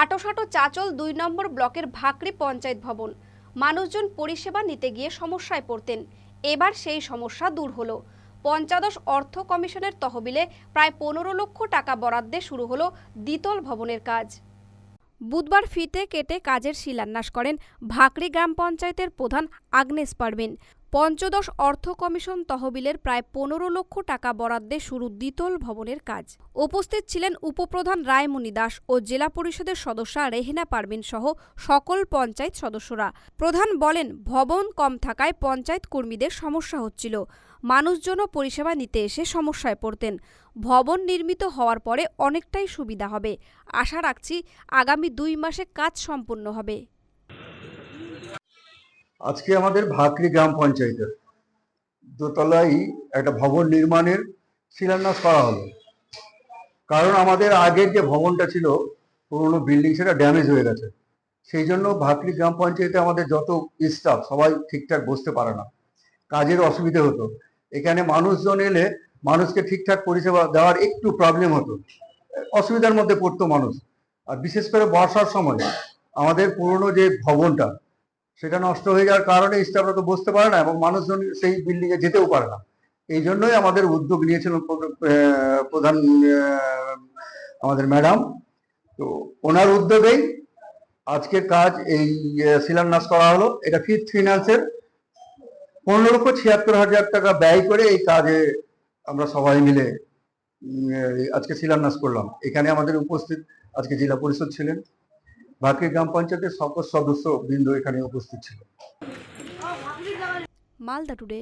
আটোসাটো চাচল দুই নম্বর ব্লকের ভাকরি পঞ্চায়েত ভবন। মানুষজন পরিষেবা নিতে গিয়ে সমস্যায় পড়তেন। এবার সেই সমস্যা দূর হলো। পঞ্চাদশ অর্থ কমিশনের তহবিলে প্রায় পনেরো লক্ষ টাকা বরাদ্দে শুরু হলো দ্বিতল ভবনের কাজ। বুধবার ফিতে কেটে কাজের শিলান্যাস করেন ভাকরি গ্রাম পঞ্চায়েতের প্রধান আগ্নেস পারভিন। পঞ্চদশ অর্থ কমিশন তহবিলের প্রায় পনেরো লক্ষ টাকা বরাদ্দে শুরু দ্বিতল ভবনের কাজ। উপস্থিত ছিলেন উপপ্রধান রায়মণি দাস ও জেলা পরিষদের সদস্যা রেহেনা পারভিন সহ সকল পঞ্চায়েত সদস্যরা। প্রধান বলেন, ভবন কম থাকায় পঞ্চায়েত কর্মীদের সমস্যা হচ্ছিল। মানুষজনও পরিষেবা নিতে এসে সমস্যায় পড়তেন। ভবন নির্মিত হওয়ার পরে অনেকটাই সুবিধা হবে। আশা রাখছি আগামী দুই মাসে কাজ সম্পূর্ণ হবে। আজকে আমাদের ভাকরি গ্রাম পঞ্চায়েতের দোতলায় একটা ভবন নির্মাণের শিলান্যাস করা হলো। কারণ আমাদের আগের যে ভবনটা ছিল, পুরোনো বিল্ডিং সেটা ড্যামেজ হয়ে গেছে। সেই জন্য ভাকরি গ্রাম পঞ্চায়েতে আমাদের যত স্টাফ সবাই ঠিকঠাক বসতে পারে না। কাজের অসুবিধে হতো। এখানে মানুষজন এলে মানুষকে ঠিকঠাক পরিষেবা দেওয়ার একটু প্রবলেম হতো। অসুবিধার মধ্যে পড়তো মানুষ। আর বিশেষ করে বর্ষার সময় আমাদের পুরনো যে ভবনটা, সেটা নষ্ট হয়ে যাওয়ার কারণে স্টাফরা তো বসতে পারে না এবং মানুষজন সেই বিল্ডিং এ যেতেও পারে না। এই জন্যই আমাদের উদ্যোগ নিয়েছিল প্রধান আমাদের ম্যাডাম। তো ওনার উদ্যোগেই আজকের কাজ এই শিলান্যাস করা হলো। এটা ফিফথ ফিনান্সের পনেরো লক্ষ ছিয়াত্তর হাজার টাকা ব্যয় করে এই কাজে আমরা সবাই মিলে আজকে শিলান্যাস করলাম। এখানে আমাদের উপস্থিত আজকে জেলা পরিষদ ছিলেন। বাকি গ্রাম পঞ্চায়েতের সকল সদস্য বৃন্দ এখানে উপস্থিত ছিল মালদা টুডে।